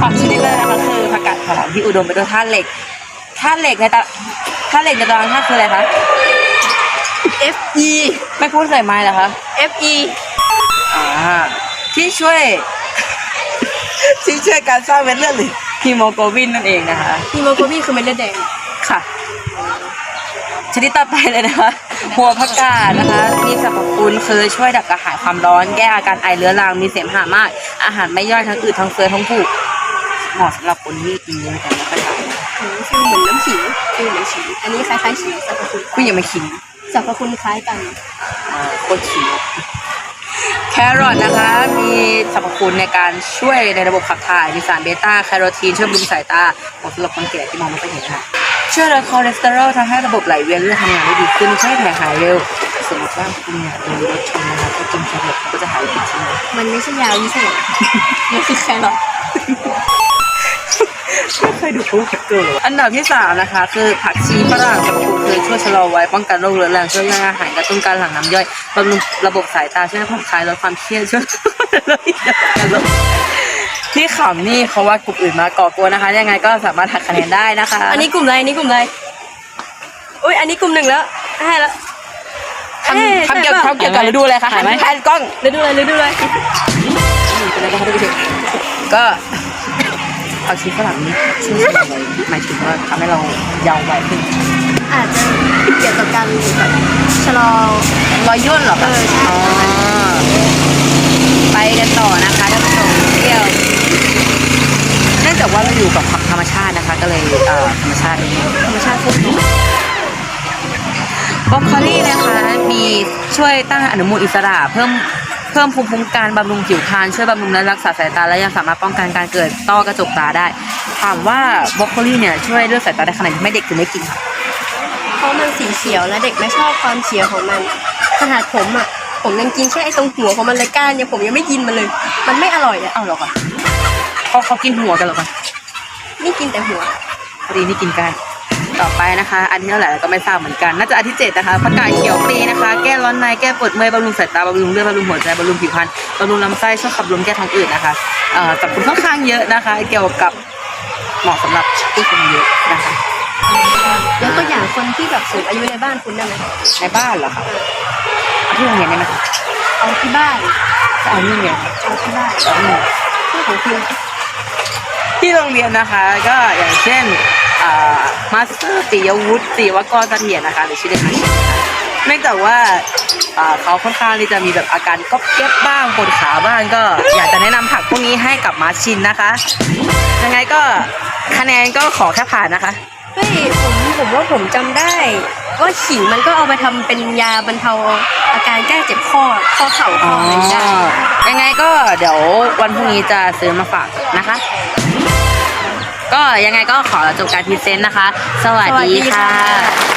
ผักชนิดแรกนะคะคือผักกาดหอมที่อุดมไปด้วยธาตุเหล็กธาตุเหล็กในตะธาตุเหล็กในตารางธาตุคืออะไรคะ F E ไม่พูดใส่ไม้เหรอคะ F E อ่าที่ช่วย ที่ช่วยการสร้างเม็ดเลือดหรือฮีโมโกลบินนั่นเองนะคะ ฮีโมโกลบินคือเม็ดเลือดแดง ค่ะ ชนิดต่อไปเลยนะคะหัวผักกาดนะคะ มีสรรพคุณคือช่วยดับกระหายความร้อน แก้อาการไอเรื้อรัง มีเสมหะมาก อาหารไม่ย่อยทั้งอืดทั้งเฟ้อทั้งผูก เหมาะสำหรับคนที่กินเยอะแต่ไม่ค่อยทานหือฟิลเหมือนน้ำขิงฟิลเหมือนขิงอันนี้คล้ายๆขิงสรรพคุณผู้ยังไม่ขิงสรรพคุณคล้ายกันอ่าโคตรขิงแครอทนะคะ มีสรรพคุณในการช่วยในระบบขับถ่าย มีสารเบต้าแคโรทีนช่วยบำรุงสายตาเหมาะสำหรับคนแก่ที่มองไม่ค่อยเห็นค่ะ ช่วยลดคอเลสเตอรอลทำให้ระบบไหลเวียนเลือดทำงานได้ดีขึ้นช่วยให้แผลหายเร็วสมมติว่าคุณเนี่ยโดนรถชนนะคะถ้ากินแครอทก็จะหายติดเชื้อมันไม่ใช่ยาวิเศษมันคือแครอท ไม่เคยดูปุ๊บเกิดอันดับที่สามนะคะ คือผักชีฝรั่งสรรพคุณคือช่วยชะลอวัยป้องกันโรคเรื้อรังช่วยย่อยอาหารกระตุ้นการหลั่งน้ำย่อยบำรุงระบบสายตาช่วยให้ผ่อนคลายลดความเครียดช่วยลดการลดที่ขำนี่เขาว่ากลุ่มอื่นมาก่อกวนนะคะ ยังไงก็สามารถหักคะแนนได้นะคะ อันนี้กลุ่มอะไรอันนี้กลุ่มอะไรอุ้ยอันนี้กลุ่มหนึ่งแล้วให้แล้วทำทำเกี่ยวทำเกี่ยวกับฤดูอะไรคะหันไหมหันกล้องฤดูอะไรฤดูอะไร เป็นอะไรกันคะท่านผู้ชมก็ผักชีฝรั่งนี่ช่วยชะลอวัยหมายถึงว่าทำให้เราเยาว์วัยขึ้น อาจจะเกี่ยวกับการแบบชะลอ รอยย่นเหรอคะเออใช่อ๋อไปกันต่อนะคะท่านผู้ชมเที่ยว เนื่องจากว่าเราอยู่กับธรรมชาตินะคะ ก็เลยเอ่อธรรมชาตินี้ธรรมชาติพูดบรอกโคลี่นะคะ มีช่วยต้านอนุมูลอิสระ เพิ่มเพิ่มภูมิคุ้มกันบำรุงผิวพรรณช่วยบำรุงและรักษาสายตาและยังสามารถป้องกันการเกิดต้อกระจกตาได้ถามว่าบรอกโคลี่เนี่ยช่วยเรื่องสายตาได้ขนาดไม่เด็กถึงไม่กินค่ะเพราะมันสีเขียวและเด็กไม่ชอบความเขียวของมันขนาดผมอะผมยังกินแค่ไอ้ตรงหัวของมันเลยก้านเนี่ยผมยังไม่กินมันเลย มันไม่อร่อยอะเอ้าเหรอคะเขาเขากินหัวกันเหรอคะนี่กินแต่หัวพอดีนี่กินกัน ต่อไปนะคะ อันที่เท่าไหร่เราก็ไม่ทราบเหมือนกัน น่าจะอันที่เจ็ดนะคะผักกาดเขียวปลีนะคะ แก้ร้อนใน แก้ปวดเมื่อยบำรุงสายตาบำรุงเลือดบำรุงหัวใจบำรุงผิวพรรณบำรุงลำไส้ช่วยขับลมแก้ท้องอืดนะคะเอ่อสรรพคุณค่อนข้างเยอะนะคะ เกี่ยวกับเหมาะสำหรับผู้คนเยอะนะคะยกตัวอย่างคนที่แบบสูงอายุในบ้านคุณได้ไหมในบ้านเหรอคะเอาที่โรงเรียนได้ไหมคะเอาที่บ้านจะเอาที่โรงเรียนค่ะเอาที่บ้านเอาที่โรงเรียนชื่อของคุณที่โรงเรียนนะคะ ก็อย่างเช่นอ่า มาสเตอร์ปิยวุฒิปิยวกรเสถียรนะคะหรือชื่อเล่นมาชินนะคะเนื่องจากว่าอ่าเขาค่อนข้างที่จะมีแบบอาการก๊อบแก๊บบ้างปวดขาบ้างก็ อยากจะแนะนำผักพวกนี้ให้กับมาชินนะคะ ยังไงก็คะแนนก็ขอแค่ผ่านนะคะเฮ้ยผมผมว่าผมจำได้ว่าขิงมันก็เอาไปทำเป็นยาบรรเทาอาการแก้เจ็บข้อข้อเข่าข้ออะไรได้ยังไงก็เดี๋ยววันพรุ่งนี้จะซื้อมาฝากนะคะ ก็ยังไงก็ขอจบการพรีเซนต์นะคะ สวัสดีค่ะ